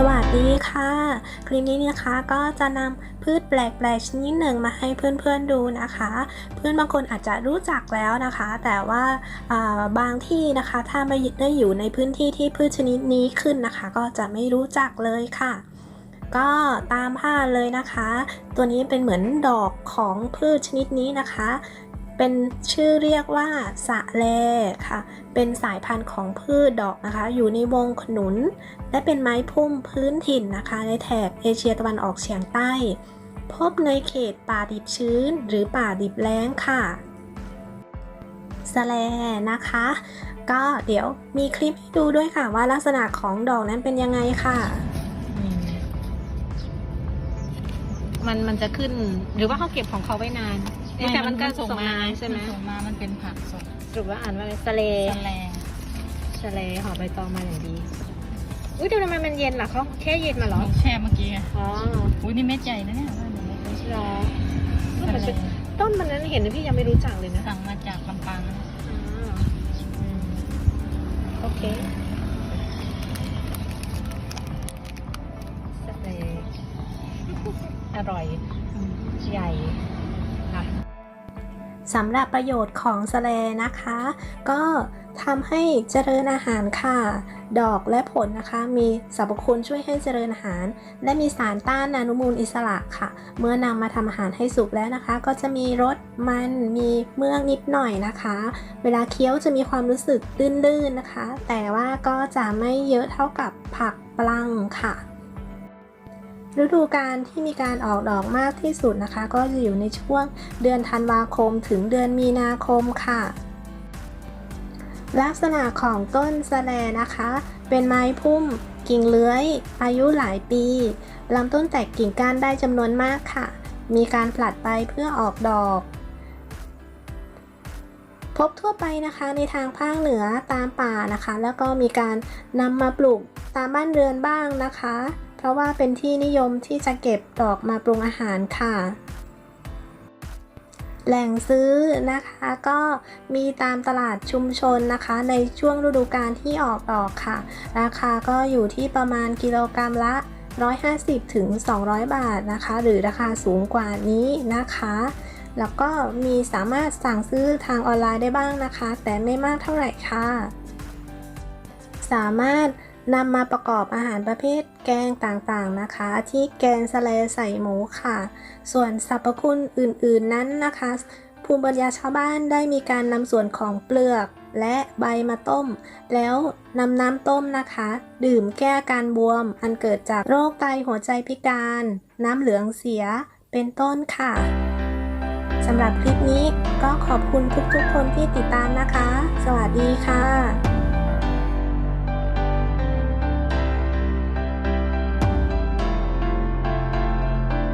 สวัสดีค่ะ คลิปนี้นะคะก็จะนำพืชแปลกๆชนิดหนึ่งมาให้เพื่อนๆดูนะคะ เพื่อนบางคนอาจจะรู้จักแล้วนะคะ แต่ว่าอ่าบางที่นะคะถ้าไม่ได้อยู่ในพื้นที่ที่พืชชนิดนี้ขึ้นนะคะ ก็จะไม่รู้จักเลยค่ะ ก็ตามภาพเลยนะคะ ตัวนี้เป็นเหมือนดอกของพืชชนิดนี้นะคะ เป็นชื่อเรียกว่าสะแลค่ะ เป็นสายพันธุ์ของพืชดอกนะคะ อยู่ในวงขนุน และเป็นไม้พุ่มพื้นถิ่นนะคะ ในแถบเอเชียตะวันออกเฉียงใต้ พบในเขตป่าดิบชื้น หรือป่าดิบแล้งค่ะสะแลนะคะ ก็เดี๋ยวมีคลิปให้ดูด้วยค่ะว่าลักษณะของดอกนั้นเป็นยังไงค่ะ มันมันจะขึ้นหรือว่าเขาเก็บของเขาไว้นาน แต่มันก็ส่งมาใช่ไหมนส่งมา มันเป็นผักสดสรุปว่าอ่านว่าอะไรสะเลสแลงสะเลห่อใบตองมาอย่างดี อุ้ยเดี๋ยวทำไมมันเย็นล่ะเขาแค่เย็นมาเหรอ แช่เมื่อกี้ไงอ๋ออุ้ยนี่เม็ดใหญ่นะเนี่ยว่าหนูไม่เคยเหรอสแลงต้นมันนั้นเห็นพี่ยังไม่รู้จักเลยนะ สั่งมาจากลำปางอ๋ออืมโอเคสะเลอร่อย ใหญ่ค่ะ สำหรับประโยชน์ของสะเลนะคะ ก็ทำให้เจริญอาหารค่ะ ดอกและผลนะคะ มีสรรพคุณช่วยให้เจริญอาหาร และมีสารต้านอนุมูลอิสระค่ะ เมื่อนำมาทำอาหารให้สุกแล้วนะคะ ก็จะมีรสมันมีเมือกนิดหน่อยนะคะ เวลาเคี้ยวจะมีความรู้สึกลื่นๆนะคะ แต่ว่าก็จะไม่เยอะเท่ากับผักปลังค่ะ ฤดูกาลที่มีการออกดอกมากที่สุดนะคะ ก็จะอยู่ในช่วงเดือนธันวาคมถึงเดือนมีนาคมค่ะ ลักษณะของต้นสแลนะคะ เป็นไม้พุ่ม กิ่งเลื้อย อายุหลายปีลำต้นแตกกิ่งก้านได้จำนวนมากค่ะ มีการผลัดใบเพื่อออกดอก พบทั่วไปนะคะในทางภาคเหนือตามป่านะคะ แล้วก็มีการนำมาปลูกตามบ้านเรือนบ้างนะคะ เพราะว่าเป็นที่นิยมที่จะเก็บดอกมาปรุงอาหารค่ะ แหล่งซื้อนะคะก็มีตามตลาดชุมชนนะคะ ในช่วงฤดูกาลที่ออกดอกค่ะ ราคาก็อยู่ที่ประมาณกิโลกรรัมละ150ถึง200 บาทนะคะ หรือราคาสูงกว่านี้นะคะ แล้วก็มีสามารถสั่งซื้อทางออนไลน์ได้บ้างนะคะ แต่ไม่มากเท่าไหร่ค่ะ สามารถ นำมาประกอบอาหารประเภทแกงต่างๆนะคะ ที่แกงสะเลใส่หมูค่ะ ส่วนสรรพคุณอื่นๆนั้นนะคะ ภูมิปัญญาชาวบ้านได้มีการนำส่วนของเปลือกและใบมาต้ม แล้วนำน้ำต้มนะคะ ดื่มแก้การบวม อันเกิดจากโรคไตหัวใจพิการ น้ำเหลืองเสียเป็นต้นค่ะสำหรับคลิปนี้ก็ขอบคุณทุกๆคนที่ติดตามนะคะ สวัสดีค่ะ